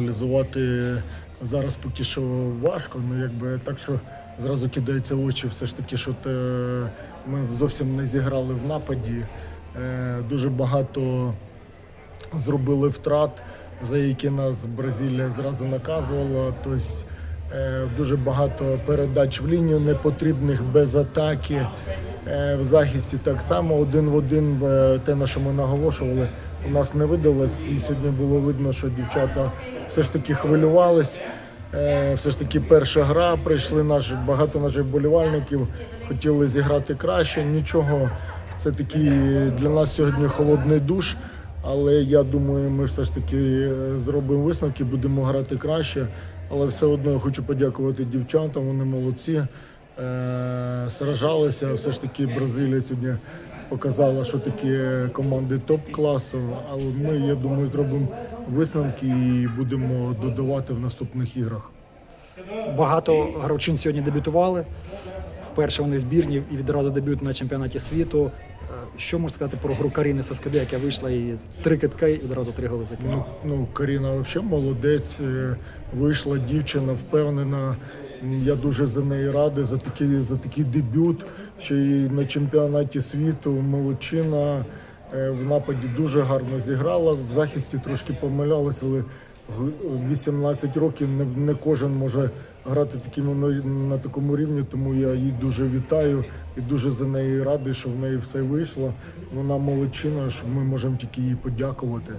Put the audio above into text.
аналізувати зараз поки що важко. Ну якби так, що зразу кидається очі, все ж таки, що те, ми зовсім не зіграли в нападі. Е, Дуже багато зробили втрат, за які нас Бразилія зразу наказувала. Тобто е, дуже багато передач в лінію непотрібних без атаки. Е, В захисті так само один в один е, те, на що ми наголошували, у нас не видалось. І сьогодні було видно, що дівчата все ж таки хвилювались. Е, Все ж таки перша гра прийшли наші багато наших вболівальників, хотіли зіграти краще. Нічого, це такий для нас сьогодні холодний душ. Але я думаю, ми все ж таки зробимо висновки, будемо грати краще. Але все одно я хочу подякувати дівчатам, вони молодці. Е, сражалися. Все ж таки Бразилія сьогодні показала, що таке команди топ-класу. Але ми, я думаю, зробимо висновки і будемо додавати в наступних іграх. Багато гравчин сьогодні дебютували. Вперше вони збірні і відразу дебют на чемпіонаті світу. Е, Що можна сказати про гру Каріни Саскади, яка вийшла і з три китка і відразу три голи закинула? Ну, ну Каріна взагалі молодець. е, Вийшла дівчина, впевнена. Я дуже за неї радий за такий, за такий дебют. Ще й на чемпіонаті світу молодчина е, в нападі дуже гарно зіграла. В захисті трошки помилялася, але г- 18 років не, не кожен може грати таким, на, на такому рівні, тому я її дуже вітаю і дуже за неї радий, що в неї все вийшло. Вона молодчина, що ми можемо тільки їй подякувати.